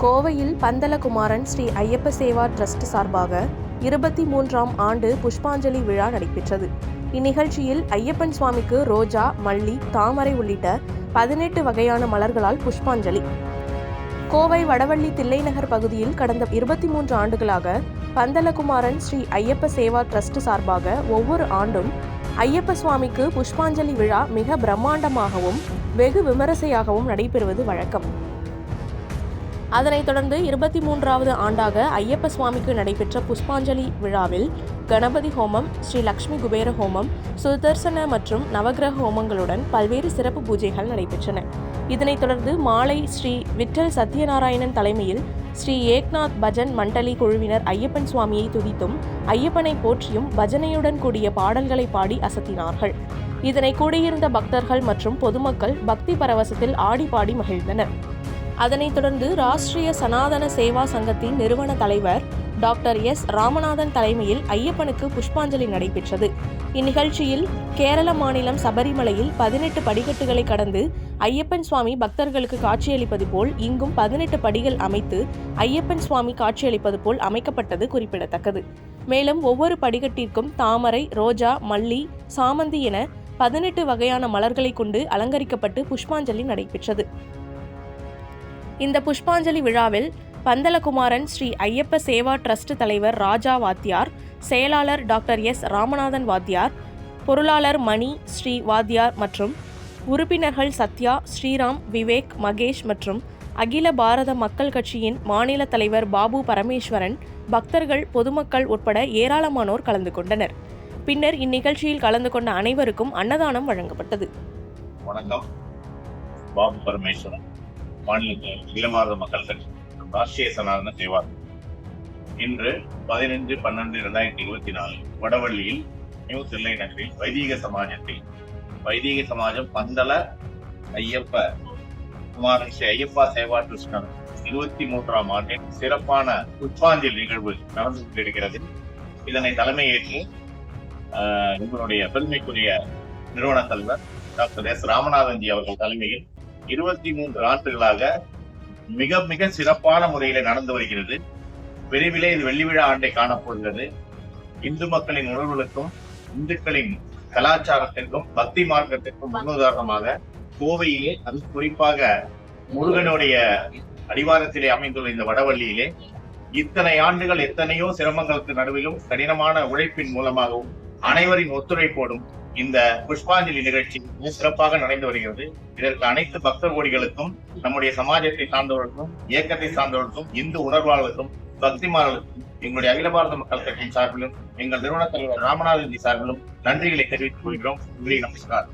கோவையில் பந்தலகுமாரன் ஸ்ரீ ஐயப்ப சேவா ட்ரஸ்ட் சார்பாக இருபத்தி மூன்றாம் ஆண்டு புஷ்பாஞ்சலி விழா நடைபெற்றது. இந்நிகழ்ச்சியில் ஐயப்பன் சுவாமிக்கு ரோஜா மல்லி தாமரை உள்ளிட்ட பதினெட்டு வகையான மலர்களால் புஷ்பாஞ்சலி. கோவை வடவள்ளி தில்லைநகர் பகுதியில் கடந்த இருபத்தி மூன்று ஆண்டுகளாக பந்தலகுமாரன் ஸ்ரீ ஐயப்ப சேவா ட்ரஸ்ட் சார்பாக ஒவ்வொரு ஆண்டும் ஐயப்ப சுவாமிக்கு புஷ்பாஞ்சலி விழா மிக பிரம்மாண்டமாகவும் வெகு விமரிசையாகவும் நடைபெறுவது வழக்கம். அதனைத் தொடர்ந்து இருபத்தி மூன்றாவது ஆண்டாக ஐயப்ப சுவாமிக்கு நடைபெற்ற புஷ்பாஞ்சலி விழாவில் கணபதி ஹோமம் ஸ்ரீ லக்ஷ்மி குபேர ஹோமம் சுதர்சன மற்றும் நவக்கிரக ஹோமங்களுடன் பல்வேறு சிறப்பு பூஜைகள் நடைபெற்றன. இதனைத் தொடர்ந்து மாலை ஸ்ரீ விட்டல் சத்யநாராயணன் தலைமையில் ஸ்ரீ ஏக்நாத் பஜன் மண்டலி குழுவினர் ஐயப்பன் சுவாமியை துதித்தும் ஐயப்பனை போற்றியும் பஜனையுடன் கூடிய பாடல்களை பாடி அசத்தினார்கள். இதனை கூடியிருந்த பக்தர்கள் மற்றும் பொதுமக்கள் பக்தி பரவசத்தில் ஆடி பாடி மகிழ்ந்தனர். அதனைத் தொடர்ந்து ராஷ்டிரிய சனாதன சேவா சங்கத்தின் நிறுவன தலைவர் டாக்டர் எஸ். ராமநாதன் தலைமையில் ஐயப்பனுக்கு புஷ்பாஞ்சலி நடைபெற்றது. இந்நிகழ்ச்சியில் கேரள மாநிலம் சபரிமலையில் பதினெட்டு படிக்கட்டுகளை கடந்து ஐயப்பன் சுவாமி பக்தர்களுக்கு காட்சியளிப்பது போல் இங்கும் பதினெட்டு படிகள் அமைத்து ஐயப்பன் சுவாமி காட்சியளிப்பது போல் அமைக்கப்பட்டது குறிப்பிடத்தக்கது. மேலும் ஒவ்வொரு படிக்கட்டிற்கும் தாமரை ரோஜா மல்லி சாமந்தி என பதினெட்டு வகையான மலர்களை கொண்டு அலங்கரிக்கப்பட்டு புஷ்பாஞ்சலி நடைபெற்றது. இந்த புஷ்பாஞ்சலி விழாவில் பந்தலகுமாரன் ஸ்ரீ ஐயப்ப சேவா ட்ரஸ்ட் தலைவர் ராஜா வாத்தியார் செயலாளர் டாக்டர் எஸ் ராமநாதன் வாத்தியார் பொருளாளர் மணி ஸ்ரீ வாத்தியார் மற்றும் உறுப்பினர்கள் சத்யா ஸ்ரீராம் விவேக் மகேஷ் மற்றும் அகில பாரத மக்கள் கட்சியின் மாநில தலைவர் பாபு பரமேஸ்வரன் பக்தர்கள் பொதுமக்கள் உட்பட ஏராளமானோர் கலந்து கொண்டனர். பின்னர் இந்நிகழ்ச்சியில் கலந்து கொண்ட அனைவருக்கும் அன்னதானம் வழங்கப்பட்டது. வணக்கம். பாபு பரமேஸ்வரன். மாநில இளமாத மக்கள் கட்சி மற்றும் ராஷ்டிரிய சனாதன சேவா இன்று பதினைந்து பன்னெண்டு இரண்டாயிரத்தி இருபத்தி நாலு வடவள்ளியில் நியூ தில்லை நகரில் வைதீக சமாஜத்தில் வைதீக சமாஜம் பந்தல ஐயப்ப குமாரன் ஸ்ரீ ஐயப்பா சேவா கிருஷ்ணன் இருபத்தி மூன்றாம் ஆண்டின் சிறப்பான புஷ்பாஞ்சலி நிகழ்வு நடந்து கொண்டிருக்கிறது. இதனை தலைமையேற்று ஆஹ், எங்களுடைய பெருமைக்குரிய நிறுவன தலைவர் டாக்டர் எஸ். ராமநாதன்ஜி அவர்கள் தலைமையில் இருபத்தி மூன்று ஆண்டுகளாக மிக மிக சிறப்பான முறையில நடந்து வருகிறது. விரைவிலே இது வெள்ளி விழா ஆண்டை காணப்போகிறது. இந்து மக்களின் உணர்வுகளுக்கும் இந்துக்களின் கலாச்சாரத்திற்கும் பக்தி மார்க்கத்திற்கும் முன்னுதாரணமாக கோவையிலே அது குறிப்பாக முருகனுடைய அடிவாரத்திலே அமைந்துள்ள இந்த வடவள்ளியிலே இத்தனை ஆண்டுகள் எத்தனையோ சிரமங்களுக்கு நடுவிலும் கடினமான உழைப்பின் மூலமாகவும் அனைவரின் ஒத்துழைப்போடும் இந்த புஷ்பாஞ்சலி நிகழ்ச்சி மிக சிறப்பாக நடந்து வருகிறது. இதற்கு அனைத்து பக்தர் கோடிகளுக்கும் நம்முடைய சமாஜத்தை சார்ந்தவர்களுக்கும் இயக்கத்தை சார்ந்தவர்களுக்கும் இந்து உணர்வாளர்களுக்கும் பக்திமார்களுக்கும் எங்களுடைய அகில பாரத மக்கள் கட்சியின் சார்பிலும் எங்கள் நிறுவன தலைவர் ராமநாதன் சார்பிலும் நன்றிகளை தெரிவித்துக் கொள்கிறோம். நன்றி நமஸ்கார்.